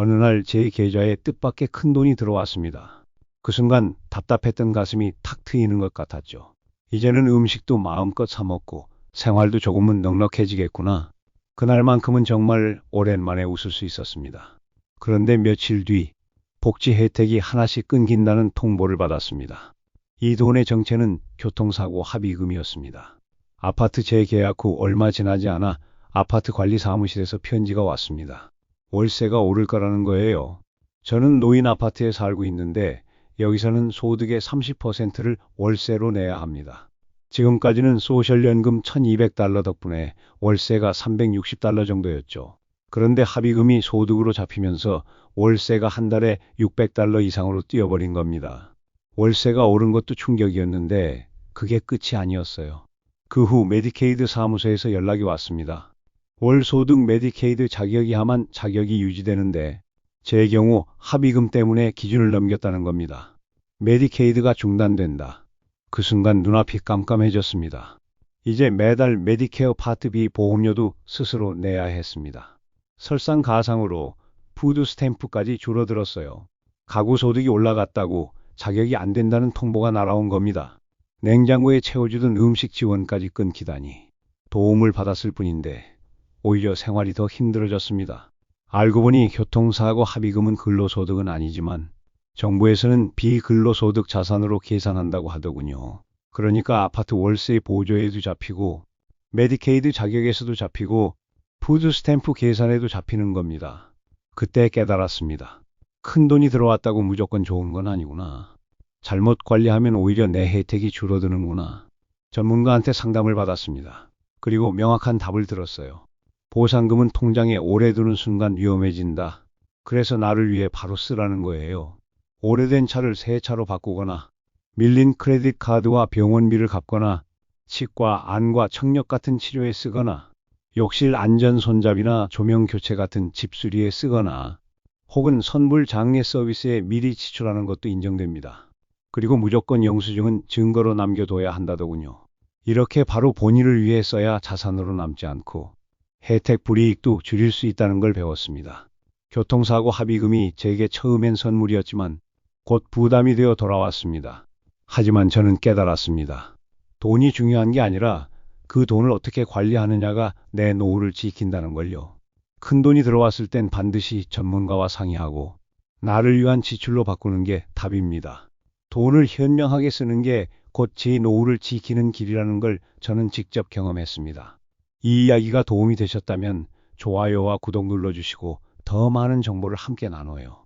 어느 날 제 계좌에 뜻밖의 큰 돈이 들어왔습니다. 그 순간 답답했던 가슴이 탁 트이는 것 같았죠. 이제는 음식도 마음껏 사먹고 생활도 조금은 넉넉해지겠구나. 그날만큼은 정말 오랜만에 웃을 수 있었습니다. 그런데 며칠 뒤 복지 혜택이 하나씩 끊긴다는 통보를 받았습니다. 이 돈의 정체는 교통사고 합의금이었습니다. 아파트 재계약 후 얼마 지나지 않아 아파트 관리 사무실에서 편지가 왔습니다. 월세가 오를 거라는 거예요. 저는 노인 아파트에 살고 있는데 여기서는 소득의 30%를 월세로 내야 합니다. 지금까지는 소셜연금 1200달러 덕분에 월세가 360달러 정도였죠. 그런데 합의금이 소득으로 잡히면서 월세가 한 달에 600달러 이상으로 뛰어버린 겁니다. 월세가 오른 것도 충격이었는데 그게 끝이 아니었어요. 그 후 메디케이드 사무소에서 연락이 왔습니다. 월 소득 메디케이드 자격이 하면 자격이 유지되는데 제 경우 합의금 때문에 기준을 넘겼다는 겁니다. 메디케이드가 중단된다. 그 순간 눈앞이 깜깜해졌습니다. 이제 매달 메디케어 파트 B 보험료도 스스로 내야 했습니다. 설상가상으로 푸드 스탬프까지 줄어들었어요. 가구 소득이 올라갔다고 자격이 안 된다는 통보가 날아온 겁니다. 냉장고에 채워주던 음식 지원까지 끊기다니 도움을 받았을 뿐인데 오히려 생활이 더 힘들어졌습니다. 알고 보니 교통사고 합의금은 근로소득은 아니지만 정부에서는 비근로소득 자산으로 계산한다고 하더군요. 그러니까 아파트 월세 보조에도 잡히고 메디케이드 자격에서도 잡히고 푸드 스탬프 계산에도 잡히는 겁니다. 그때 깨달았습니다. 큰 돈이 들어왔다고 무조건 좋은 건 아니구나. 잘못 관리하면 오히려 내 혜택이 줄어드는구나. 전문가한테 상담을 받았습니다. 그리고 명확한 답을 들었어요. 보상금은 통장에 오래 두는 순간 위험해진다. 그래서 나를 위해 바로 쓰라는 거예요. 오래된 차를 새 차로 바꾸거나 밀린 크레딧 카드와 병원비를 갚거나 치과, 안과 청력 같은 치료에 쓰거나 욕실 안전 손잡이나 조명 교체 같은 집수리에 쓰거나 혹은 선불 장례 서비스에 미리 지출하는 것도 인정됩니다. 그리고 무조건 영수증은 증거로 남겨둬야 한다더군요. 이렇게 바로 본인을 위해 써야 자산으로 남지 않고 혜택 불이익도 줄일 수 있다는 걸 배웠습니다. 교통사고 합의금이 제게 처음엔 선물이었지만 곧 부담이 되어 돌아왔습니다. 하지만 저는 깨달았습니다. 돈이 중요한 게 아니라 그 돈을 어떻게 관리하느냐가 내 노후를 지킨다는 걸요. 큰 돈이 들어왔을 땐 반드시 전문가와 상의하고 나를 위한 지출로 바꾸는 게 답입니다. 돈을 현명하게 쓰는 게 곧 제 노후를 지키는 길이라는 걸 저는 직접 경험했습니다. 이 이야기가 도움이 되셨다면 좋아요와 구독 눌러주시고 더 많은 정보를 함께 나눠요.